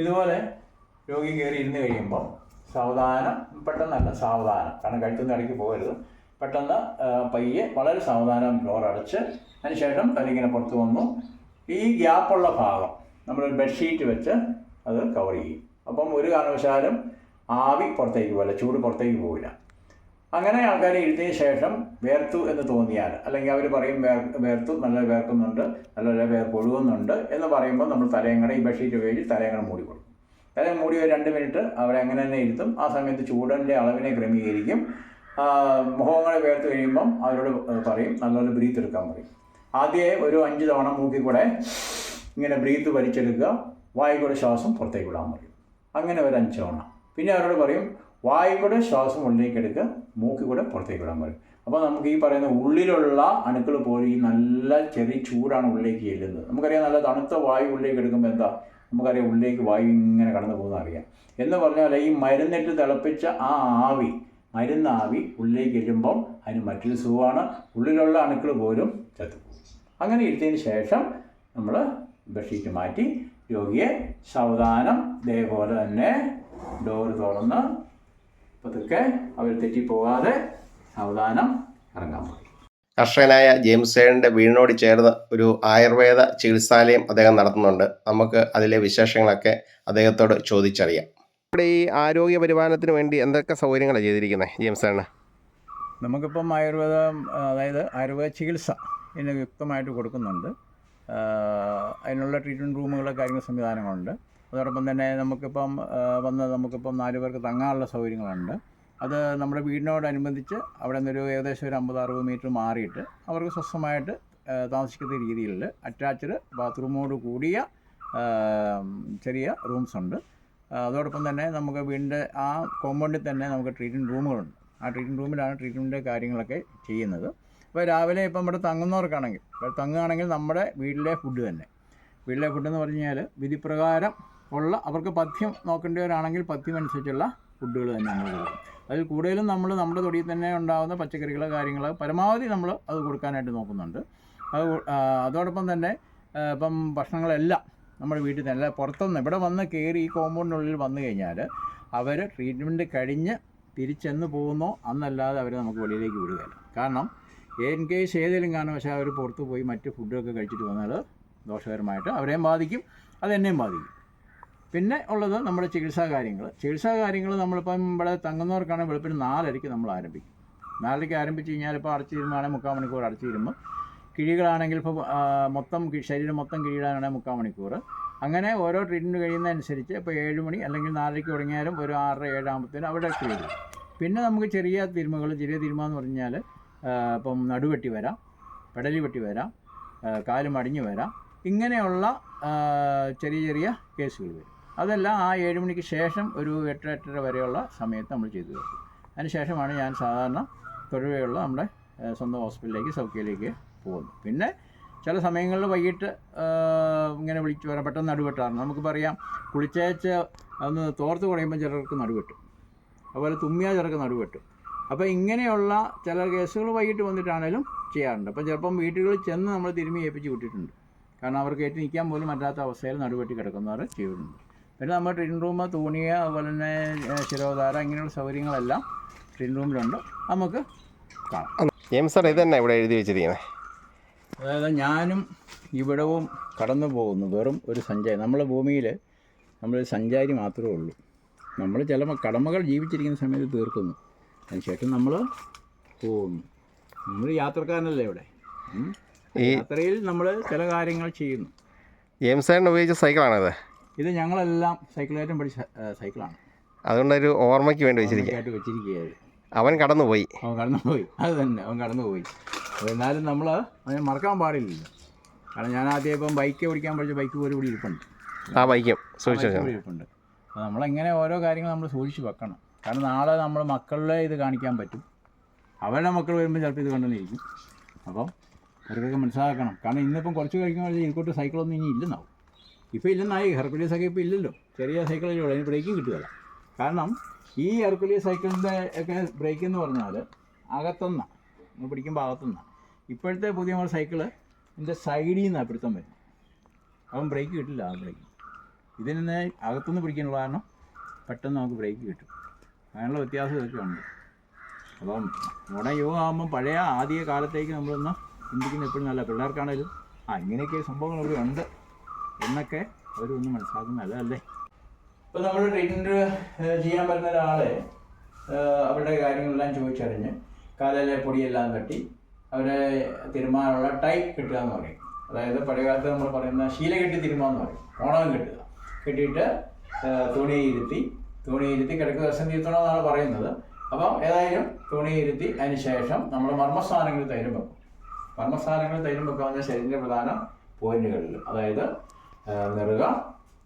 ഇതുപോലെ രോഗി കയറി ഇരുന്ന് കഴിയുമ്പോൾ സാവധാനം പെട്ടെന്നല്ല സാവധാനം. കാരണം കഴുത്തുനിന്ന് ഇടയ്ക്ക് പോകരുത്. പെട്ടെന്ന് പയ്യെ വളരെ സാവധാനം ഡോർ അടച്ച് അതിനുശേഷം തലിങ്ങനെ പുറത്ത് വന്നു. ഈ ഗ്യാപ്പുള്ള ഭാഗം നമ്മളൊരു ബെഡ്ഷീറ്റ് വെച്ച് അത് കവർ ചെയ്യും. അപ്പം ഒരു കാരണവശാലും ആവി പുറത്തേക്ക് പോകില്ല ചൂട് പുറത്തേക്ക് പോകില്ല അങ്ങനെ ആൾക്കാർ എഴുതിയ ശേഷം വേർത്തു എന്ന് തോന്നിയാൽ അല്ലെങ്കിൽ അവർ പറയും വേർ വേർത്തു നല്ല വേർക്കുന്നുണ്ട് നല്ല വേർ ഒഴുകുന്നുണ്ട് എന്ന് പറയുമ്പോൾ നമ്മൾ തലയങ്ങടെ ഈ ബെഡ്ഷീറ്റ് ഉപയോഗിച്ച് തലയങ്ങടെ മൂടി കൊടുക്കും. തല മൂടി ഒരു രണ്ട് മിനിറ്റ് അവരെ അങ്ങനെ തന്നെ ഇരുത്തും. ആ സമയത്ത് ചൂടന്റെ അളവിനെ ക്രമീകരിക്കും. മുഖങ്ങളെ വേർത്ത് കഴിയുമ്പം അവരോട് പറയും നല്ലൊരു ബ്രീത്ത് എടുക്കാൻ പറയും. ആദ്യമേ ഒരു അഞ്ച് തവണ മൂക്കിൽ കൂടെ ഇങ്ങനെ ബ്രീത്ത് വലിച്ചെടുക്കുക. വായിക്കൂടെ കൂടെ ശ്വാസം പുറത്തേക്ക് വിടാൻ പറയും. അങ്ങനെ ഒരു അഞ്ച് തവണ. പിന്നെ അവരോട് പറയും വായി കൂടെ ശ്വാസം ഉള്ളിലേക്ക് എടുക്കുക മൂക്കിൽ കൂടെ പുറത്തേക്ക് വിടാൻ പറയും. അപ്പോൾ നമുക്ക് ഈ പറയുന്ന ഉള്ളിലുള്ള അണുക്കൾ പോലും ഈ നല്ല ചെറിയ ചൂടാണ് ഉള്ളിലേക്ക് ചെല്ലുന്നത്. നമുക്കറിയാം നല്ല തണുത്ത വായു ഉള്ളിലേക്ക് എടുക്കുമ്പോൾ എന്താ? നമുക്കറിയാം ഉള്ളിലേക്ക് വായു ഇങ്ങനെ കടന്നു പോകുന്ന അറിയാം. എന്ന് പറഞ്ഞാൽ ഈ മരുന്നിട്ട് തിളപ്പിച്ച ആ ആവി മരുന്ന് ആവി ഉള്ളിലേക്ക് ചെല്ലുമ്പം അതിന് മറ്റൊരു സുഖമാണ്. ഉള്ളിലുള്ള അണുക്കൾ പോലും ചത്തുപോകും അങ്ങനെ ഇരുത്തിയതിന് ശേഷം നമ്മൾ ബെഡ്ഷീറ്റ് മാറ്റി രോഗിയെ സാവധാനം ഇതേപോലെ തന്നെ ഡോറ് തുറന്ന് പതുക്കെ അവർ തെറ്റിപ്പോകാതെ സാവധാനം ഇറങ്ങാൻ പറയും. കർഷകനായ ജെയിംസ് സേണിന്റെ വീടിനോട് ചേർന്ന് ഒരു ആയുർവേദ ചികിത്സാലയം അദ്ദേഹം നടത്തുന്നുണ്ട്. നമുക്ക് അതിലെ വിശേഷങ്ങളൊക്കെ അദ്ദേഹത്തോട് ചോദിച്ചറിയാം. ഇവിടെ ഈ ആരോഗ്യ പരിപാലനത്തിന് വേണ്ടി എന്തൊക്കെ സൗകര്യങ്ങളാണ് ചെയ്തിരിക്കുന്നത് ജെയിംസ് സേണ് നമുക്കിപ്പം ആയുർവേദം അതായത് ആയുർവേദ ചികിത്സ ഇതിന് യുക്തമായിട്ട് കൊടുക്കുന്നുണ്ട്. അതിനുള്ള ട്രീറ്റ്മെന്റ് റൂമുകളൊക്കെ കാര്യങ്ങൾ സംവിധാനങ്ങളുണ്ട്. അതോടൊപ്പം തന്നെ നമുക്കിപ്പം വന്ന് നമുക്കിപ്പം നാല് പേർക്ക് തങ്ങാനുള്ള സൗകര്യങ്ങളുണ്ട്. അത് നമ്മുടെ വീടിനോടനുബന്ധിച്ച് അവിടെ നിന്നൊരു ഏകദേശം ഒരു അമ്പത് അറുപത് മീറ്റർ മാറിയിട്ട് അവർക്ക് സ്വസ്ഥമായിട്ട് താമസിക്കുന്ന രീതിയിൽ അറ്റാച്ച്ഡ് ബാത്റൂമോട് കൂടിയ ചെറിയ റൂംസ് ഉണ്ട്. അതോടൊപ്പം തന്നെ നമുക്ക് വീടിന്റെ ആ കോമ്പൗണ്ടിൽ തന്നെ നമുക്ക് ട്രീറ്റ്മെന്റ് റൂമുകളുണ്ട്. ആ ട്രീറ്റ്മെന്റ് റൂമിലാണ് ട്രീറ്റ്മെന്റ് കാര്യങ്ങളൊക്കെ ചെയ്യുന്നത്. അപ്പോൾ രാവിലെ ഇപ്പം ഇവിടെ തങ്ങുന്നവർക്കാണെങ്കിൽ ഇവിടെ തങ്ങുകയാണെങ്കിൽ നമ്മുടെ വീട്ടിലെ ഫുഡ് തന്നെ. വീട്ടിലെ ഫുഡ് എന്ന് പറഞ്ഞു കഴിഞ്ഞാൽ വിധിപ്രകാരം ഉള്ള അവർക്ക് പഥ്യം നോക്കേണ്ടവരാണെങ്കിൽ പഥ്യം അനുസരിച്ചുള്ള ഫുഡുകൾ തന്നെ നമ്മൾ കൊടുക്കും അതിൽ കൂടുതലും നമ്മൾ നമ്മുടെ തൊടിയിൽ തന്നെ ഉണ്ടാകുന്ന പച്ചക്കറികൾ കാര്യങ്ങൾ പരമാവധി നമ്മൾ അത് കൊടുക്കാനായിട്ട് നോക്കുന്നുണ്ട്. അത് അതോടൊപ്പം തന്നെ ഇപ്പം ഭക്ഷണങ്ങളെല്ലാം നമ്മുടെ വീട്ടിൽ തന്നെ അല്ല പുറത്തുനിന്ന് ഇവിടെ വന്ന് കയറി ഈ കോമ്പൗണ്ടിനുള്ളിൽ വന്നു കഴിഞ്ഞാൽ അവർ ട്രീറ്റ്മെന്റ് കഴിഞ്ഞ് തിരിച്ചെന്ന് പോകുന്നോ അന്നല്ലാതെ അവരെ നമുക്ക് വെളിയിലേക്ക് വിടുകയില്ല. കാരണം ഇൻ കേസ് ഏതെങ്കിലും കാരണവശാൽ അവർ പുറത്ത് പോയി മറ്റ് ഫുഡൊക്കെ കഴിച്ചിട്ട് വന്നാൽ ദോഷകരമായിട്ട് അവരെയും ബാധിക്കും അതെന്നെയും ബാധിക്കും. പിന്നെ ഉള്ളത് നമ്മുടെ ചികിത്സാ കാര്യങ്ങൾ ചികിത്സാ കാര്യങ്ങൾ നമ്മളിപ്പം ഇവിടെ തങ്ങുന്നവർക്കാണെങ്കിൽ വെളുപ്പിന് നാലരയ്ക്ക് നമ്മൾ ആരംഭിക്കും. നാലരയ്ക്ക് ആരംഭിച്ച് കഴിഞ്ഞാൽ ഇപ്പോൾ അടച്ചു തീരുമാണെങ്കിൽ മുക്കാൽ മണിക്കൂർ അടച്ചു തീരുമ്പോൾ കിഴികളാണെങ്കിൽ ഇപ്പോൾ മൊത്തം ശരീരം മൊത്തം കിഴിയിടാനാണെങ്കിൽ മുക്കാൽ മണിക്കൂർ അങ്ങനെ ഓരോ ട്രീറ്റ്മെന്റ് കഴിയുന്നതനുസരിച്ച് ഇപ്പോൾ ഏഴ് മണി അല്ലെങ്കിൽ നാലരയ്ക്ക് തുടങ്ങിയാലും ഒരു ആറര ഏഴാകുമ്പത്തേനും അവിടെ ക്ലിയർ ചെയ്യും. പിന്നെ നമുക്ക് ചെറിയ തിരുമകൾ ചെറിയ തിരുമ എന്ന് പറഞ്ഞാൽ ഇപ്പം നടുവെട്ടി വരാം പെടലി വെട്ടി വരാം കാലും അടിഞ്ഞു വരാം. ഇങ്ങനെയുള്ള ചെറിയ ചെറിയ കേസുകൾ വരും. അതെല്ലാം ആ ഏഴ് മണിക്ക് ശേഷം ഒരു എട്ട് എട്ടര വരെയുള്ള സമയത്ത് നമ്മൾ ചെയ്തു തീർക്കും. അതിനുശേഷമാണ് ഞാൻ സാധാരണ തൊഴിലുള്ള നമ്മുടെ സ്വന്തം ഹോസ്പിറ്റലിലേക്ക് സൗഖ്യയിലേക്ക് പോകുന്നു പിന്നെ ചില സമയങ്ങളിൽ വൈകിട്ട് ഇങ്ങനെ വിളിച്ചു വരാം. പെട്ടെന്ന് നടുവെട്ടാറുണ്ട്. നമുക്ക് പറയാം കുളിച്ചേച്ച് ഒന്ന് തോർത്ത് കുറയുമ്പോൾ ചിലർക്ക് നടുവെട്ടും. അതുപോലെ തുമ്മിയാൽ ചിലർക്ക് നടുവെട്ടും. അപ്പോൾ ഇങ്ങനെയുള്ള ചില കേസുകൾ വൈകിട്ട് വന്നിട്ടാണേലും ചെയ്യാറുണ്ട്. അപ്പം ചിലപ്പം വീട്ടുകളിൽ ചെന്ന് നമ്മൾ തിരുമ്മി ഏൽപ്പിച്ച് വിട്ടിട്ടുണ്ട്. കാരണം അവർക്ക് ഏറ്റു നിൽക്കാൻ പോലും പറ്റാത്ത അവസ്ഥയിൽ നടുവെട്ടി കിടക്കുന്നവർ ചെയ്തിട്ടുണ്ട്. പിന്നെ നമ്മൾ ട്രിൻ റൂം തൂണിയ അതുപോലെ തന്നെ ശിരോധാര ഇങ്ങനെയുള്ള സൗകര്യങ്ങളെല്ലാം ട്രിൻ റൂമിലുണ്ട് നമുക്ക് കാണാം. ജെയിംസ് സാർ ഇത് തന്നെ ഇവിടെ എഴുതി വെച്ചിരിക്കുന്നത് അതായത് ഞാനും ഇവിടവും കടന്നു പോകുന്നു വെറും ഒരു സഞ്ചാരി. നമ്മളെ ഭൂമിയിൽ നമ്മൾ സഞ്ചാരി മാത്രമേ ഉള്ളൂ. നമ്മൾ ചില കടമകൾ ജീവിച്ചിരിക്കുന്ന സമയത്ത് തീർക്കുന്നു. അതിനുശേഷം നമ്മൾ പോകുന്നു. നമ്മൾ യാത്രക്കാരനല്ലേ ഇവിടെ? യാത്രയിൽ നമ്മൾ ചില കാര്യങ്ങൾ ചെയ്യുന്നു. ജെയിംസ് സാറിന് ഉപയോഗിച്ച സൈക്കിളാണിത്? ഇത് ഞങ്ങളെല്ലാം സൈക്കിളേറ്റം പഠിച്ച സൈക്കിളാണ്. അതുകൊണ്ടൊരു ഓർമ്മയ്ക്ക് വേണ്ടി വെച്ചിരിക്കുകയായിരുന്നു. അവൻ കടന്നുപോയി. അവൻ കടന്നുപോയി. അത് തന്നെ അവൻ കടന്നുപോയി. അപ്പോൾ എന്നാലും നമ്മൾ അതിനെ മറക്കാൻ പാടില്ലല്ലോ. കാരണം ഞാൻ ആദ്യം ഇപ്പം ബൈക്ക് ഓടിക്കാൻ പഠിച്ച ബൈക്ക് പോലും കൂടി ഇരിപ്പുണ്ട്. ആ ബൈക്കും. സൂക്ഷിച്ചു ഇരിപ്പുണ്ട്. അപ്പോൾ നമ്മളെങ്ങനെ ഓരോ കാര്യങ്ങൾ നമ്മൾ സൂക്ഷിച്ച് വെക്കണം. കാരണം നാളെ നമ്മൾ മക്കളുടെ ഇത് കാണിക്കാൻ പറ്റും. അവരുടെ മക്കൾ വരുമ്പോൾ ചിലപ്പോൾ ഇത് കണ്ടുകൊണ്ടിരിക്കും. അപ്പം അവർക്കൊക്കെ മനസ്സിലാക്കണം. കാരണം ഇന്നിപ്പം കുറച്ച് കഴിക്കുമ്പോൾ ഇരിക്കോട്ട് സൈക്കിളൊന്നും ഇനി ഇല്ലെന്നാവും. ഇപ്പോൾ ഇല്ലെന്നായി. ഹെർക്കുലിയസ് ഒക്കെ ഇപ്പോൾ ഇല്ലല്ലോ. ചെറിയ സൈക്കിളല്ലേ ഉള്ളൂ. അതിന് ബ്രേക്കും കിട്ടുകയില്ല. കാരണം ഈ ഹെർക്കുലിയ സൈക്കിളിന്റെ ഒക്കെ ബ്രേക്ക് എന്ന് പറഞ്ഞാൽ അകത്തുനിന്ന നമ്മൾ പിടിക്കുമ്പോൾ അകത്തുനിന്ന ഇപ്പോഴത്തെ പുതിയ മോഡൽ സൈക്കിൾ ഇതിന്റെ സൈഡിൽ നിന്നാണ് പിടുത്തം വരുന്നത്. അവൻ ബ്രേക്ക് കിട്ടില്ല ആ ബ്രേക്ക്. ഇതിന് തന്നെ അകത്തുനിന്ന് പിടിക്കാനുള്ള കാരണം പെട്ടെന്ന് നമുക്ക് ബ്രേക്ക് കിട്ടും. അങ്ങനെയുള്ള വ്യത്യാസം ഇതൊക്കെ ഉണ്ട്. അപ്പം മോഡേൺ യോഗ പഴയ ആദ്യ കാലത്തേക്ക് നമ്മളൊന്ന് ചിന്തിക്കുന്ന എപ്പോഴും നല്ല പിള്ളേർക്കാണേലും ആ ഇങ്ങനെയൊക്കെ സംഭവങ്ങൾ ഇവിടെ ഉണ്ട്. എന്നൊക്കെ അവരൊന്നും മനസ്സിലാക്കുന്നതല്ല? അല്ലേ ഇപ്പോൾ നമ്മൾ ട്രീറ്റ്മെന്റ് ചെയ്യാൻ പറ്റുന്ന ഒരാളെ അവരുടെ കാര്യങ്ങളെല്ലാം ചോദിച്ചറിഞ്ഞ് കാലിലെ പൊടിയെല്ലാം തട്ടി അവരെ തിരുമാനുള്ള ടൈപ്പ് കിട്ടുക എന്ന് പറയും. അതായത് പഴയകാലത്ത് നമ്മൾ പറയുന്ന ശീല കെട്ടി തിരുമാന്ന് പറയും. ഓണം കെട്ടുക. കെട്ടിയിട്ട് തുണി ഇരുത്തി തുണി ഇരുത്തി കിടക്ക് ദിവസം തീർത്തണം എന്നാണ് പറയുന്നത്. അപ്പം ഏതായാലും തുണി ഇരുത്തി അതിന് ശേഷം നമ്മൾ മർമ്മസ്ഥാനങ്ങളിൽ തൈരും വെക്കും. മർമ്മസ്ഥാനങ്ങളിൽ തൈരും വെക്കാവുന്ന ശരീരത്തിന്റെ പ്രധാന പോയിന്റുകളിൽ. അതായത് നെറുക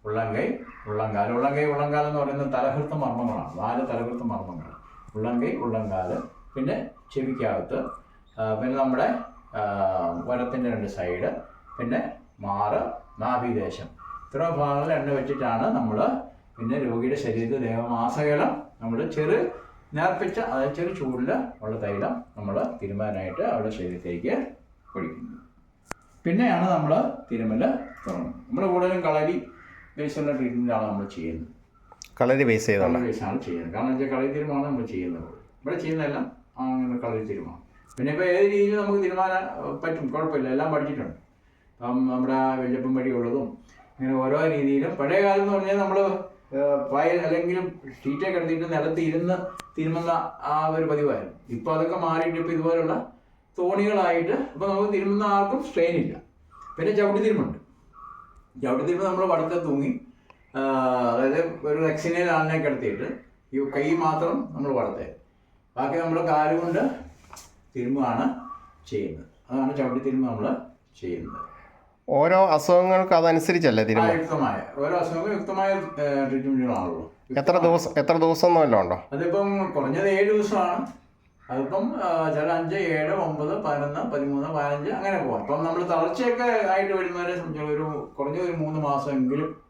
ഉള്ളംകൈ ഉള്ളംകാൽ ഉള്ളംകൈ ഉള്ളംകാൽ എന്ന് പറയുന്നത് തലഹൃത്ത മർമ്മങ്ങളാണ്. നാല് തലഹൃത്ത മർമ്മങ്ങൾ ഉള്ളംകൈ ഉള്ളംകാൽ പിന്നെ ചെവിക്കകത്ത് പിന്നെ നമ്മുടെ വരത്തിന്റെ രണ്ട് സൈഡ്. പിന്നെ മാറ് നാഭിദേശം. ഇത്ര ഭാഗങ്ങൾ എണ്ണ വെച്ചിട്ടാണ് നമ്മൾ പിന്നെ രോഗിയുടെ ശരീരത്തിൽ ദേഹമാസകലം നമ്മൾ ചെറു നേർപ്പിച്ച അതായത് ചെറു ചൂടിൽ ഉള്ള തൈലം നമ്മൾ തിരുമാനായിട്ട് അവരുടെ ശരീരത്തേക്ക് ഒഴിക്കുന്നത് പിന്നെയാണ് നമ്മൾ തിരുമല തുടങ്ങുന്നത്. നമ്മൾ കൂടുതലും കളരി ബേസുള്ള ട്രീറ്റ്മെന്റാണ് നമ്മൾ ചെയ്യുന്നത്. കളരി ബേസ് ചെയ്താണ് കളരി ബേസാണ് ചെയ്യുന്നത്. കാരണം വെച്ചാൽ കളരി തിരുമാണ് നമ്മൾ ചെയ്യുന്നത്. ഇവിടെ ചെയ്യുന്നതെല്ലാം അങ്ങനെ കളരി തിരുമാണ് പിന്നെ ഇപ്പോൾ ഏത് രീതിയിൽ നമുക്ക് തീരുമാനം പറ്റും? കുഴപ്പമില്ല. എല്ലാം പഠിച്ചിട്ടുണ്ട്. അപ്പം നമ്മുടെ വെല്ലപ്പം വഴിയുള്ളതും അങ്ങനെ ഓരോ രീതിയിലും. പഴയ കാലം എന്ന് പറഞ്ഞാൽ നമ്മൾ വയൽ അല്ലെങ്കിൽ ഷീറ്റൊക്കെ എടുത്തിട്ട് നിലത്ത് ഇരുന്ന് തിരുമുന്ന ആ ഒരു പതിവായിരുന്നു. ഇപ്പോൾ അതൊക്കെ മാറിയിട്ട് ഇപ്പോൾ ഇതുപോലുള്ള തോണികളായിട്ട് അപ്പോൾ നമുക്ക് തിരുമുന്ന ആർക്കും സ്ട്രെയിൻ ഇല്ല. പിന്നെ ചവിട്ടി തിരുമുണ്ട്. ചവിട്ടി തിരുമ്പ് നമ്മൾ വടത്തെ തൂങ്ങി അതായത് ഒരു റെക്സിനയിൽ ആളിനെ കിടത്തിയിട്ട് ഈ കൈ മാത്രം നമ്മൾ വടത്തെ. ബാക്കി നമ്മൾ കാലുകൊണ്ട് തിരുമ്പാണ് ചെയ്യുന്നത്. അതാണ് ചവിട്ടി തിരുമ്പ് നമ്മൾ ചെയ്യുന്നത്. ഓരോ അസുഖങ്ങൾക്ക് അതനുസരിച്ചല്ലേ തിരുമ്പ്? തിരുമ യുക്തമായ. ഓരോ അസുഖങ്ങൾക്കും യുക്തമായ ട്രീറ്റ്മെന്റുകളാണല്ലോ എത്ര ദിവസം എത്ര ദിവസം വല്ലതും ഉണ്ടോ? അതിപ്പം കുറഞ്ഞത് ഏഴ് ദിവസമാണ്. അതിപ്പം ചില അഞ്ച് ഏഴ് ഒമ്പത് പതിനൊന്ന് പതിമൂന്ന് പതിനഞ്ച് അങ്ങനെ പോകാം അപ്പം നമ്മൾ തളർച്ചയൊക്കെ ആയിട്ട് വരുന്നവരെ സംബന്ധിച്ചുള്ള ഒരു കുറഞ്ഞ ഒരു മൂന്ന് മാസമെങ്കിലും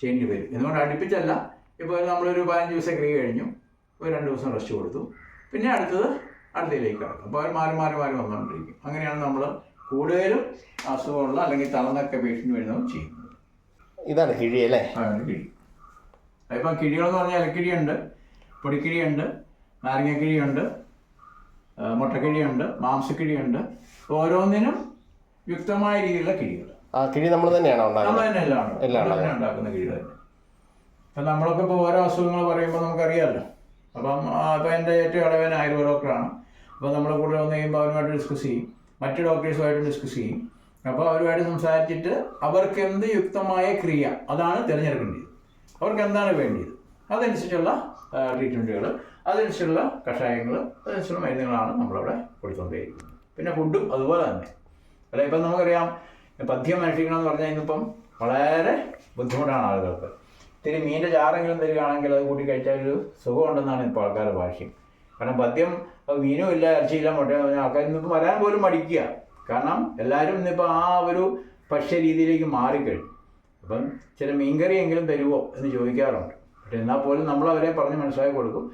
ചെയ്യേണ്ടി വരും. എന്തുകൊണ്ട് അടുപ്പിച്ചല്ല. ഇപ്പോൾ നമ്മളൊരു പതിനഞ്ച് ദിവസം ക്രിയ കഴിഞ്ഞു. ഒരു രണ്ട് ദിവസം റെസ്റ്റ് കൊടുത്തു. പിന്നെ അടുത്തത് അടുത്തതിലേക്ക് കിടക്കും. അപ്പോൾ അവർ മാറി മാറി മാറി വന്നുകൊണ്ടിരിക്കും. അങ്ങനെയാണ് നമ്മൾ കൂടുതലും അസുഖമുള്ള അല്ലെങ്കിൽ തളർന്നൊക്കെ പേഷ്യന്റ് വരുന്നതും ചെയ്യുന്നത്. ഇതാണ് കിഴി അല്ലേ? അതാണ് കിഴി. അതിപ്പം കിഴികളെന്ന് പറഞ്ഞാൽ ഇലക്കിഴിയുണ്ട് പൊടിക്കിഴിയുണ്ട് നാരങ്ങക്കിഴിയുണ്ട് മുട്ടക്കിഴിയുണ്ട് മാംസക്കിഴിയുണ്ട്. ഓരോന്നിനും യുക്തമായ രീതിയിലുള്ള കിഴികൾ. ആ കിഴി നമ്മൾ തന്നെയാണ് നമ്മൾ ഉണ്ടാക്കുന്നത്? തന്നെ എല്ലാം ഉണ്ട്. എല്ലാം ഉണ്ടാക്കുന്ന കിഴി തന്നെ. അപ്പം നമ്മളൊക്കെ ഇപ്പോൾ ഓരോ അസുഖങ്ങൾ പറയുമ്പോൾ നമുക്കറിയാമല്ലോ അപ്പം അപ്പോൾ എന്റെ ഏറ്റവും ഇളവൻ ആയുർവേദ ഡോക്ടറാണ്. അപ്പോൾ നമ്മൾ കൂടെ വന്നു കഴിയുമ്പോൾ അവരുമായിട്ട് ഡിസ്കസ് ചെയ്യും. മറ്റ് ഡോക്ടേഴ്സുമായിട്ട് ഡിസ്കസ് ചെയ്യും. അപ്പോൾ അവരുമായിട്ട് സംസാരിച്ചിട്ട് അവർക്ക് എന്ത് യുക്തമായ ക്രിയ അതാണ് തിരഞ്ഞെടുക്കേണ്ടത്. അവർക്ക് എന്താണ് വേണ്ടത്? അതനുസരിച്ചുള്ള ട്രീറ്റ്മെന്റുകൾ അതനുസരിച്ചുള്ള കഷായങ്ങൾ അതനുസരിച്ചുള്ള മരുന്നുകളാണ് നമ്മളവിടെ കൊടുത്തുകൊണ്ടേയിരിക്കുന്നത് പിന്നെ ഫുഡും അതുപോലെ തന്നെ. അല്ല ഇപ്പം നമുക്കറിയാം പഥ്യം അനുഷ്ഠിക്കണം എന്ന് പറഞ്ഞാൽ ഇന്നിപ്പം വളരെ ബുദ്ധിമുട്ടാണ് ആളുകൾക്ക്. ഇത്തിരി മീന്റെ ചാറെങ്കിലും തരികയാണെങ്കിൽ അത് കൂട്ടി കഴിച്ചാൽ ഒരു സുഖമുണ്ടെന്നാണ് ഇപ്പോൾ ആൾക്കാരുടെ ഭാഷ്യം. കാരണം പദ്യം മീനും ഇല്ല ഇറച്ചിയില്ല മുട്ട ആൾക്കാർ ഇന്നിപ്പോൾ വരാൻ പോലും മടിക്കുക. കാരണം എല്ലാവരും ഇന്നിപ്പോൾ ആ ഒരു ഭക്ഷ്യ രീതിയിലേക്ക് മാറിക്കഴിഞ്ഞു. അപ്പം ചില മീൻകറിയെങ്കിലും തരുമോ എന്ന് ചോദിക്കാറുണ്ട്. പക്ഷെ എന്നാൽ പോലും നമ്മൾ അവരെ പറഞ്ഞ് മനസ്സിലാക്കി കൊടുക്കും.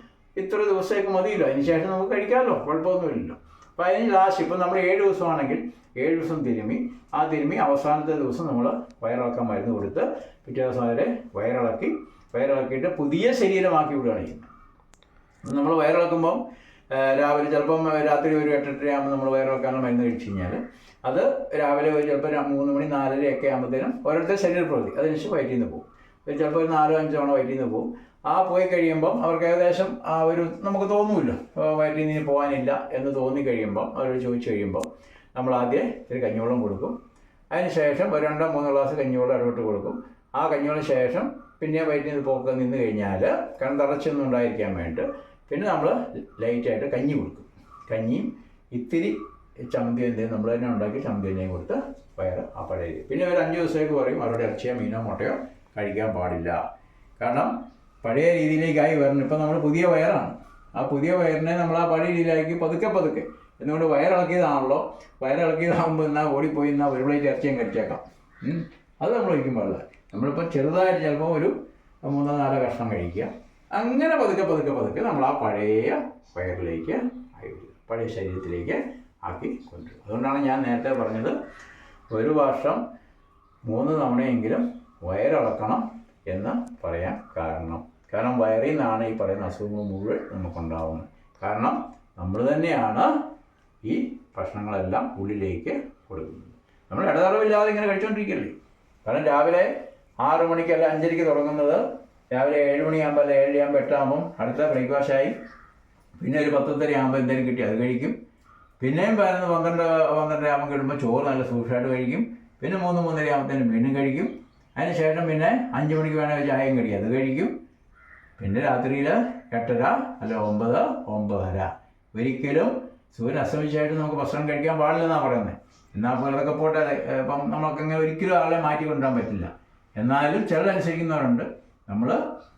ഇത്ര ദിവസത്തേക്ക് മതിയല്ലോ. അതിന് ശേഷം നമുക്ക് കഴിക്കാമല്ലോ കുഴപ്പമൊന്നുമില്ലല്ലോ. അപ്പോൾ അതിന് ലാസ്റ്റ് ഇപ്പം നമ്മൾ ഏഴ് ദിവസമാണെങ്കിൽ ഏഴ് ദിവസം തിരുമ്മി ആ തിരുമ്മി അവസാനത്തെ ദിവസം നമ്മൾ വയറിളക്കാൻ മരുന്ന് കൊടുത്ത് പിറ്റേ ദിവസം അവരെ വയറിളക്കി. വയറിളക്കിയിട്ട് പുതിയ ശരീരമാക്കി വിടുകയാണ് ചെയ്യുന്നത്. നമ്മൾ വയറിളക്കുമ്പം രാവിലെ ചിലപ്പം രാത്രി ഒരു എട്ടെട്ടര ആകുമ്പോൾ നമ്മൾ വയറിളക്കാനുള്ള മരുന്ന് കഴിച്ചു കഴിഞ്ഞാൽ അത് രാവിലെ ഒരു ചിലപ്പോൾ മൂന്ന് മണി നാലരയൊക്കെ ആകുമ്പോഴത്തേനും ഓരോരുത്തരുടെ ശരീരപ്രവൃത്തി. അതിനുശേഷം വയറ്റിൽ നിന്ന് പോകും. ചിലപ്പോൾ ഒരു നാലോ അഞ്ചോ തവണ വയറ്റിൽ നിന്ന് പോകും. ആ പോയി കഴിയുമ്പം അവർക്ക് ഏകദേശം ആ ഒരു നമുക്ക് തോന്നുമല്ലോ വയറ്റിൽ നിന്ന് പോകാനില്ല എന്ന് തോന്നി കഴിയുമ്പം അവരോട് ചോദിച്ചു കഴിയുമ്പം നമ്മൾ ആദ്യം ഒരു കഞ്ഞിവെള്ളം കൊടുക്കും. അതിന് ശേഷം ഒരു രണ്ടോ മൂന്നോ ഗ്ലാസ് കഞ്ഞിവെള്ളം ഇടവിട്ട് കൊടുക്കും. ആ കഞ്ഞിവെള്ളം ശേഷം പിന്നെ വയറ്റിൽ നിന്ന് പോക്ക് നിന്ന് കഴിഞ്ഞാൽ കാരണം തറച്ചൊന്നും ഉണ്ടായിരിക്കാൻ വേണ്ടിയിട്ട് പിന്നെ നമ്മൾ ലൈറ്റായിട്ട് കഞ്ഞി കൊടുക്കും. കഞ്ഞിയും ഇത്തിരി ചമ്മന്തി എന്തെങ്കിലും നമ്മൾ തന്നെ ഉണ്ടാക്കി ചമ്മന്തി എന്തെങ്കിലും കൊടുത്ത് വയറ് ആ പഴയ പിന്നെ ഒരു അഞ്ച് ദിവസത്തേക്ക് പറയും അവരുടെ ഇറച്ചിയോ മീനോ മുട്ടയോ കഴിക്കാൻ പാടില്ല. കാരണം പഴയ രീതിയിലേക്കായി വരണം. ഇപ്പം നമ്മൾ പുതിയ വയറാണ്. ആ പുതിയ വയറിനെ നമ്മൾ ആ പഴയ രീതിയിലാക്കി പതുക്കെ പതുക്കെ. എന്നുകൊണ്ട് വയറിളക്കിയതാണല്ലോ? വയറിളക്കിയതാകുമ്പോൾ എന്നാൽ ഓടിപ്പോയി എന്നാൽ ഒരു പ്ലേറ്റ് ഇറച്ചിയും കഴിച്ചേക്കാം. അത് നമ്മൾ ഒരിക്കും പാടില്ല. നമ്മളിപ്പോൾ ചെറുതായിട്ട് ചിലപ്പോൾ ഒരു മൂന്നോ നാലോ കഷ്ണം കഴിക്കുക. അങ്ങനെ പതുക്കെ പതുക്കെ പതുക്കെ നമ്മൾ ആ പഴയ വയറിലേക്ക് ആയി പഴയ ശരീരത്തിലേക്ക് ആക്കി കൊണ്ടുവരും അതുകൊണ്ടാണ് ഞാൻ നേരത്തെ പറഞ്ഞത് ഒരു വർഷം മൂന്ന് തവണയെങ്കിലും വയറിളക്കണം. എന്ന് പറയാൻ കാരണം. കാരണം വയറിൽ നിന്നാണ് ഈ പറയുന്ന അസുഖങ്ങൾ മുഴുവൻ നമുക്കുണ്ടാവുന്നത്. കാരണം നമ്മൾ തന്നെയാണ് ഈ ഭക്ഷണങ്ങളെല്ലാം ഉള്ളിലേക്ക് കൊടുക്കുന്നത്. നമ്മൾ ഇടതടവില്ലാതെ ഇങ്ങനെ കഴിച്ചുകൊണ്ടിരിക്കല്ലേ കാരണം രാവിലെ ആറു മണിക്ക് അല്ല അഞ്ചരയ്ക്ക് തുടങ്ങുന്നത്. രാവിലെ ഏഴ് മണിയാകുമ്പോൾ അല്ല ഏഴ് ആകുമ്പോൾ എട്ടാകുമ്പം അടുത്ത ബ്രേക്ക്ഫാസ്റ്റ് ആയി. പിന്നെ ഒരു പത്തൊത്തര ആകുമ്പോൾ എന്തെങ്കിലും കിട്ടി അത് കഴിക്കും. പിന്നെയും പതിനൊന്ന് പന്ത്രണ്ട് പന്ത്രണ്ടര ആകുമ്പോൾ കിട്ടുമ്പോൾ ചോറ് നല്ല സൂക്ഷിച്ചായിട്ട് കഴിക്കും. പിന്നെ മൂന്ന് മൂന്നര ആകുമ്പോഴത്തേനും വീണ്ടും കഴിക്കും. അതിന് ശേഷം പിന്നെ അഞ്ച് മണിക്ക് വേണമെങ്കിൽ ചായയും കഴിക്കും അത് കഴിക്കും. പിന്നെ രാത്രിയിൽ എട്ടര അല്ല ഒമ്പത് ഒമ്പതര. ഒരിക്കലും സൂര്യൻ അസ്തമിച്ചായിട്ട് നമുക്ക് ഭക്ഷണം കഴിക്കാൻ പാടില്ലെന്നാണ് പറയുന്നത് എന്നാൽ ഇപ്പോൾ അതൊക്കെ പോട്ടെ ഇപ്പം നമ്മൾക്കങ്ങനെ ഒരിക്കലും ആളെ മാറ്റി കൊണ്ടുവരാൻ പറ്റില്ല. എന്നാലും ചിലരനുസരിക്കുന്നവരുണ്ട്. നമ്മൾ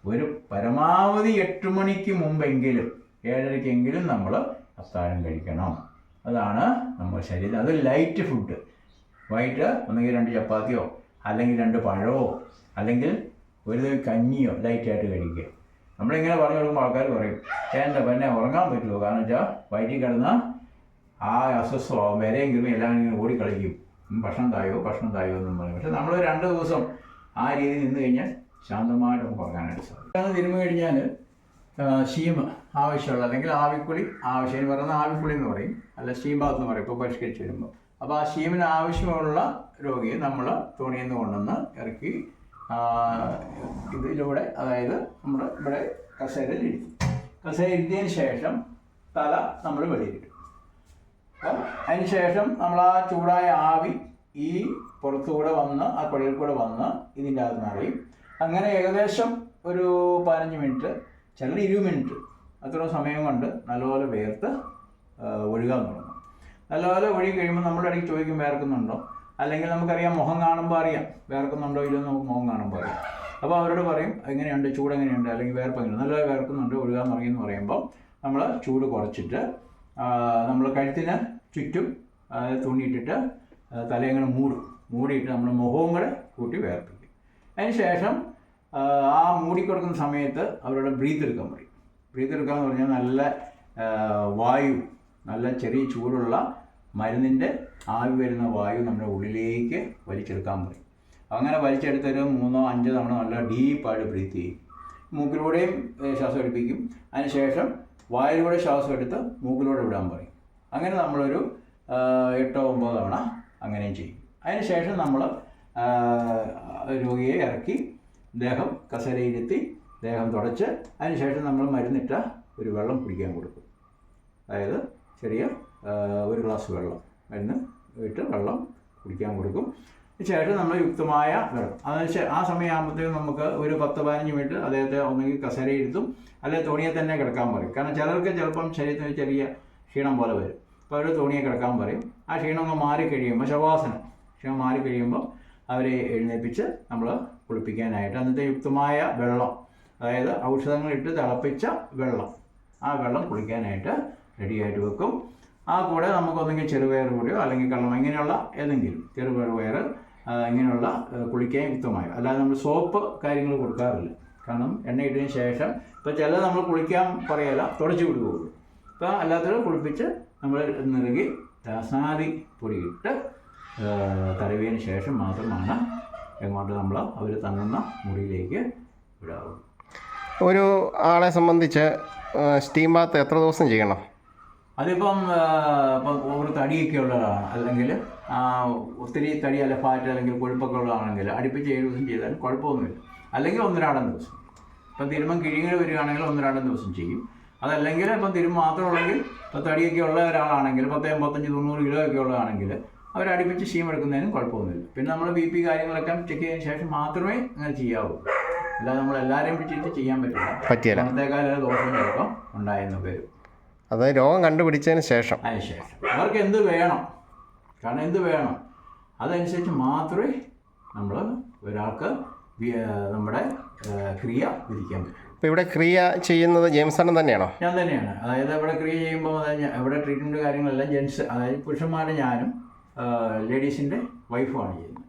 ഒരു പരമാവധി എട്ട് മണിക്ക് മുമ്പെങ്കിലും ഏഴരയ്ക്കെങ്കിലും നമ്മൾ അത്താഴം കഴിക്കണം. അതാണ് നമ്മുടെ ശരീരം. അത് ലൈറ്റ് ഫുഡ് വൈകിട്ട് ഒന്നുകിൽ രണ്ട് ചപ്പാത്തിയോ അല്ലെങ്കിൽ രണ്ട് പഴമോ അല്ലെങ്കിൽ ഒരു കഞ്ഞിയോ ലൈറ്റായിട്ട് കഴിക്കുക. നമ്മളിങ്ങനെ പറഞ്ഞു കൊടുക്കുമ്പോൾ ആൾക്കാർ പറയും എന്റെ പിന്നെ ഉറങ്ങാൻ പറ്റുമോ കാരണം വെച്ചാൽ വയറ്റിൽ കിടന്ന് ആ അസ്വസ്ഥമാവും. വരെയും കിരുമി എല്ലാം ഇങ്ങനെ ഓടിക്കളിക്കും. ഭക്ഷണം തായോ? ഭക്ഷണം തായോ എന്നും പറയും. പക്ഷെ നമ്മൾ രണ്ട് ദിവസം ആ രീതിയിൽ നിന്ന് കഴിഞ്ഞാൽ ശാന്തമായിട്ട് നമുക്ക് ഉറങ്ങാനായിട്ട് സാധിക്കും. അത് തിരുമ്പ് കഴിഞ്ഞാൽ സ്റ്റീം ആവശ്യമുള്ള അല്ലെങ്കിൽ ആവിക്കുളി ആവശ്യം. പറയുന്ന ആവിക്കുളി എന്ന് പറയും. അല്ല സ്റ്റീം ബാത്ത് എന്ന് പറയും. ഇപ്പോൾ പരിഷ്കരിച്ച് വരുമ്പോൾ. അപ്പോൾ ആ സ്റ്റീമിന് ആവശ്യമുള്ള രോഗിയെ നമ്മൾ തുണിയിൽ നിന്ന് കൊണ്ടുവന്ന് ഇറക്കി ഇതിലൂടെ അതായത് നമ്മൾ ഇവിടെ കസേരയിൽ ഇരുത്തും കസേര ഇരുത്തിയതിന് ശേഷം തല നമ്മൾ വെളിയിലിടും. അപ്പം അതിന് ശേഷം നമ്മൾ ആ ചൂടായ ആവി ഈ പുറത്തുകൂടെ വന്ന് ആ കുഴയിൽ കൂടെ വന്ന് ഇതിന്റെ അകത്ത് നിറയും. അങ്ങനെ ഏകദേശം ഒരു പതിനഞ്ച് മിനിറ്റ് ചിലർ ഇരുപത് മിനിറ്റ് അത്ര സമയം കൊണ്ട് നല്ലപോലെ വേർത്ത് ഒഴുകാൻ തുടങ്ങും. നല്ലപോലെ ഒഴുകി കഴിയുമ്പോൾ നമ്മുടെ ഇടയ്ക്ക് ചോദിക്കും വേർക്കുന്നുണ്ടോ? അല്ലെങ്കിൽ നമുക്കറിയാം മുഖം കാണുമ്പോൾ അറിയാം. വേർക്കുന്നുണ്ടോ ഇല്ലെന്ന് നമുക്ക് മുഖം കാണുമ്പോൾ അറിയാം. അപ്പോൾ അവരോട് പറയും എങ്ങനെയുണ്ട്? ചൂട് എങ്ങനെയുണ്ട്? അല്ലെങ്കിൽ വേർപ്പ് നല്ല വേർക്കുന്നുണ്ട് ഒഴുകാൻ തുടങ്ങിയെന്ന് പറയുമ്പോൾ നമ്മൾ ചൂട് കുറച്ചിട്ട് നമ്മൾ കഴുത്തിന് ചുറ്റും തുണിയിട്ടിട്ട് തലയങ്ങനെ മൂടും. മൂടിയിട്ട് നമ്മൾ മുഖവും കൂടെ കൂട്ടി വേർപ്പിക്കും. അതിന് ശേഷം ആ, മൂടി മൂടിക്കൊടുക്കുന്ന സമയത്ത് അവരുടെ ബ്രീത്ത് എടുക്കാൻ പറയും. ബ്രീത്ത് എടുക്കുക എന്ന് പറഞ്ഞാൽ നല്ല വായു നല്ല ചെറിയ ചൂടുള്ള മരുന്നിന്റെ ആവി വരുന്ന വായു നമ്മുടെ ഉള്ളിലേക്ക് വലിച്ചെടുക്കാൻ പറയും. അങ്ങനെ വലിച്ചെടുത്തൊരു മൂന്നോ അഞ്ചോ തവണ നല്ല ഡീപ്പായിട്ട് ബ്രീത്ത് ചെയ്യും. മൂക്കിലൂടെയും ശ്വാസം എടുപ്പിക്കും. അതിനുശേഷം വായിലൂടെ ശ്വാസം എടുത്ത് മൂക്കിലൂടെ വിടാൻ പറയും. അങ്ങനെ നമ്മളൊരു എട്ടോ ഒമ്പതോ തവണ അങ്ങനെയും ചെയ്യും. അതിനുശേഷം നമ്മൾ രോഗിയെ ഇറക്കി ദേഹം കസരയിലെത്തി ദേഹം തുടച്ച് അതിനുശേഷം നമ്മൾ മരുന്നിട്ട ഒരു വെള്ളം കുടിക്കാൻ കൊടുക്കും. അതായത് ചെറിയ ഒരു ഗ്ലാസ് വെള്ളം. മരുന്ന് ഇട്ട് വെള്ളം കുടിക്കാൻ കൊടുക്കും. ശേഷം നമ്മൾ യുക്തമായ വെള്ളം അതെന്ന് വെച്ചാൽ ആ സമയമാകുമ്പോഴത്തേക്കും നമുക്ക് ഒരു പത്ത് പതിനഞ്ച് മിനിറ്റ് അദ്ദേഹത്തെ ഒന്നെങ്കിൽ കസേരയിരുത്തും അല്ലെങ്കിൽ തോണിയെ തന്നെ കിടക്കാൻ പറയും. കാരണം ചിലർക്ക് ചിലപ്പം ശരീരത്തിന് ചെറിയ ക്ഷീണം പോലെ വരും. അപ്പോൾ അവർ തോണിയെ കിടക്കാൻ പറയും. ആ ക്ഷീണം ഒന്ന് മാറി കഴിയുമ്പോൾ ശവാസനം ക്ഷീണം മാറി കഴിയുമ്പോൾ അവരെ എഴുന്നേൽപ്പിച്ച് നമ്മൾ കുളിപ്പിക്കാനായിട്ട് അന്നത്തെ യുക്തമായ വെള്ളം അതായത് ഔഷധങ്ങളിട്ട് തിളപ്പിച്ച വെള്ളം ആ വെള്ളം കുളിക്കാനായിട്ട് റെഡിയായിട്ട് വെക്കും. ആ കൂടെ നമുക്കൊന്നെങ്കിൽ ചെറുപയർ കൂടിയോ അല്ലെങ്കിൽ കള്ളം ഇങ്ങനെയുള്ള ഏതെങ്കിലും ചെറുപയർ പയർ ഇങ്ങനെയുള്ള കുളിക്കാൻ യുക്തമായ അല്ലാതെ നമ്മൾ സോപ്പ് കാര്യങ്ങൾ കൊടുക്കാറില്ല. കാരണം എണ്ണയിട്ടതിന് ശേഷം ഇപ്പോൾ ചിലത് നമ്മൾ കുളിക്കാൻ പറയല തുടച്ചു വിടുകയുള്ളൂ. ഇപ്പോൾ അല്ലാത്തവർ കുളിപ്പിച്ച് നമ്മൾ നിറുകി ദാസാദി പൊടിയിട്ട് തടവിയതിന് ശേഷം മാത്രമാണ് എങ്ങോട്ട് നമ്മൾ അവർ തങ്ങുന്ന മുറിയിലേക്ക് വിടാവുള്ളൂ ഒരു ആളെ സംബന്ധിച്ച് സ്റ്റീം ബാത്ത് എത്ര ദിവസം ചെയ്യണം? അതിപ്പം ഇപ്പം ഒരു തടിയൊക്കെ ഉള്ളതാണ്. അല്ലെങ്കിൽ ഒത്തിരി തടി അല്ല ഫാറ്റ് അല്ലെങ്കിൽ കൊഴുപ്പൊക്കെ ഉള്ളതാണെങ്കിൽ അടുപ്പിച്ച് ഏഴ് ദിവസം ചെയ്താലും കുഴപ്പമൊന്നുമില്ല. അല്ലെങ്കിൽ ഒന്നരാടം ദിവസം. ഇപ്പം തിരുമ്മം കിഴിങ്ങൾ വരികയാണെങ്കിൽ ഒന്നരാടം ദിവസം ചെയ്യും. അതല്ലെങ്കിൽ ഇപ്പം തിരുമ്മ മാത്രമുള്ളെങ്കിൽ ഇപ്പം തടിയൊക്കെ ഉള്ള ഒരാളാണെങ്കിൽ പത്ത് എൺപത്തഞ്ച് തൊണ്ണൂറ് കിലോ ഒക്കെ ഉള്ളതാണെങ്കിൽ അവർ അടുപ്പിച്ച് സ്റ്റീം എടുക്കുന്നതിനും കുഴപ്പമൊന്നുമില്ല. പിന്നെ നമ്മൾ ബി പി കാര്യങ്ങളൊക്കെ ചെക്ക് ചെയ്തതിന് ശേഷം മാത്രമേ അങ്ങനെ ചെയ്യാവൂ. അല്ലാതെ നമ്മൾ എല്ലാവരെയും പിടിച്ചിട്ട് ചെയ്യാൻ പറ്റില്ല. പറ്റിയല്ല പണത്തേക്കാളും ദോഷം ചിലപ്പം ഉണ്ടായെന്ന് വരും. അത് രോഗം കണ്ടുപിടിച്ചതിന് ശേഷം. അതിനുശേഷം അവർക്ക് എന്ത് വേണം? കാരണം എന്ത് വേണം? അതനുസരിച്ച് മാത്രമേ നമ്മൾ ഒരാൾക്ക് നമ്മുടെ ക്രിയ വിധിക്കാൻ പറ്റും. ഇപ്പോൾ ഇവിടെ ക്രിയ ചെയ്യുന്നത് ജെയിംസ് അണ്ണൻ തന്നെയാണോ? ഞാൻ തന്നെയാണ്. അതായത് ഇവിടെ ക്രിയ ചെയ്യുമ്പോൾ ഇവിടെ ട്രീറ്റ്മെന്റ് കാര്യങ്ങളെല്ലാം ജെൻസ് അതായത് പുരുഷന്മാരെ ഞാനും ലേഡീസിന്റെ വൈഫുമാണ് ചെയ്യുന്നത്.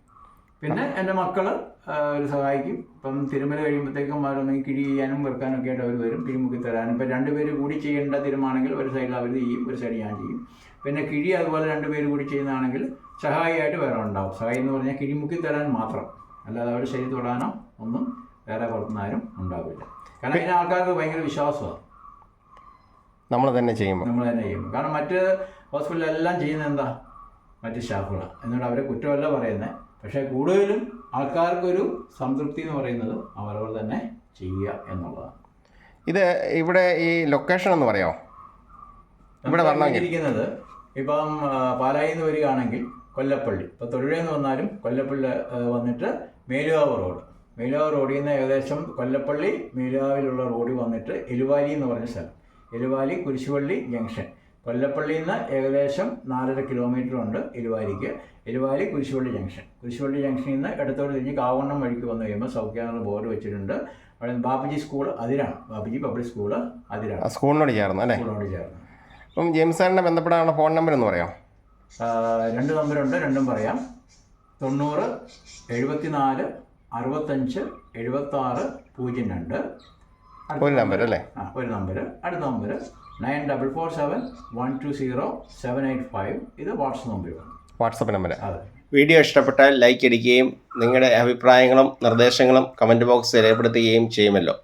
പിന്നെ എന്റെ മക്കൾ ഒരു സഹായിക്കും. ഇപ്പം തിരുമല കഴിയുമ്പോഴത്തേക്കും അവരൊന്നെങ്കിൽ കിഴി ചെയ്യാനും വെറുക്കാനും ഒക്കെ ആയിട്ട് അവർ വരും കിഴിമുക്കി തരാനും. ഇപ്പം രണ്ടുപേര് കൂടി ചെയ്യേണ്ട തിരുമാണെങ്കിൽ ഒരു സൈഡിൽ അവർ ചെയ്യും ഒരു സൈഡിൽ ഞാൻ ചെയ്യും. പിന്നെ കിഴി അതുപോലെ രണ്ടുപേര് കൂടി ചെയ്യുന്നതാണെങ്കിൽ സഹായിയായിട്ട് വേറെ ഉണ്ടാവും. സഹായി എന്ന് പറഞ്ഞാൽ കിഴിമുക്കി തരാൻ മാത്രം. അല്ലാതെ അവരുടെ ശരി തൊടാനോ ഒന്നും വേറെ പുറത്തുനിന്നാരും ഉണ്ടാവില്ല. കാരണം ഇതിന് ആൾക്കാർക്ക് ഭയങ്കര വിശ്വാസമാണ്. നമ്മൾ തന്നെ ചെയ്യുമ്പോൾ. നമ്മൾ തന്നെ ചെയ്യുമ്പോൾ. കാരണം മറ്റ് ഹോസ്പിറ്റലിലെല്ലാം ചെയ്യുന്നത് എന്താ? മറ്റ് സ്റ്റാഫുകളാണ് എന്നിട്ട് അവരെ കുറ്റമല്ല പറയുന്നത്. പക്ഷേ കൂടുതലും ആൾക്കാർക്കൊരു സംതൃപ്തി എന്ന് പറയുന്നത് അവരവർ തന്നെ ചെയ്യുക എന്നുള്ളതാണ്. ഇത് ഇവിടെ ഈ ലൊക്കേഷൻ എന്ന് പറയാമോ? ഇവിടെ പറഞ്ഞിരിക്കുന്നത് ഇപ്പം പാലായി പാലായിൽ നിന്ന് വരികയാണെങ്കിൽ കൊല്ലപ്പള്ളി. ഇപ്പോൾ തൊഴിലിൽ നിന്ന് വന്നാലും കൊല്ലപ്പള്ളി വന്നിട്ട് മേലുകാവ് റോഡ്. മേലുകാവ് റോഡിൽ നിന്ന് ഏകദേശം കൊല്ലപ്പള്ളി മേലുകാവിലുള്ള റോഡിൽ വന്നിട്ട് എലുവാലി എന്ന് പറഞ്ഞ സ്ഥലം. എലുവാലി കുരിശുപള്ളി ജംഗ്ഷൻ. കൊല്ലപ്പള്ളിയിൽ നിന്ന് ഏകദേശം നാലര കിലോമീറ്റർ ഉണ്ട് ഇരുവാലിക്ക് ഇരുവാലി കുരിശുപള്ളി ജംഗ്ഷൻ കുരിശുപള്ളി ജംഗ്ഷനിൽ നിന്ന് ഇടത്തോട് തിരിഞ്ഞ് കാവണ്ണം വഴിക്ക് വന്നു കഴിയുമ്പോൾ സൗഖ്യാനുള്ള ബോർഡ് വെച്ചിട്ടുണ്ട്. അവിടെ ബാപ്പുജി സ്കൂൾ അതിരാണ്. ബാപ്പുജി പബ്ലിക് സ്കൂൾ അതിരാണ്. സ്കൂളിനോട് ചേർന്ന് അല്ലേ? സ്കൂളിനോട് ചേർന്ന് അപ്പം ജെയിംസ് സാറിനെ ബന്ധപ്പെടാനുള്ള ഫോൺ നമ്പർ എന്ന് പറയാം രണ്ട് നമ്പറുണ്ട് രണ്ടും പറയാം. തൊണ്ണൂറ് എഴുപത്തിനാല് അറുപത്തഞ്ച് എഴുപത്താറ് പൂജ്യം രണ്ട്. ഒരു നമ്പർ അല്ലേ ആ ഒരു നമ്പർ അടുത്ത number nine double four seven one two zero seven eight five. ഇത് വാട്സപ്പ് നമ്പറാണ് വാട്സപ്പ് നമ്പർ അതെ. വീഡിയോ ഇഷ്ടപ്പെട്ടാൽ ലൈക്ക് അടിക്കുകയും നിങ്ങളുടെ അഭിപ്രായങ്ങളും നിർദ്ദേശങ്ങളും കമന്റ് ബോക്സിൽ രേഖപ്പെടുത്തുകയും ചെയ്യുമല്ലോ.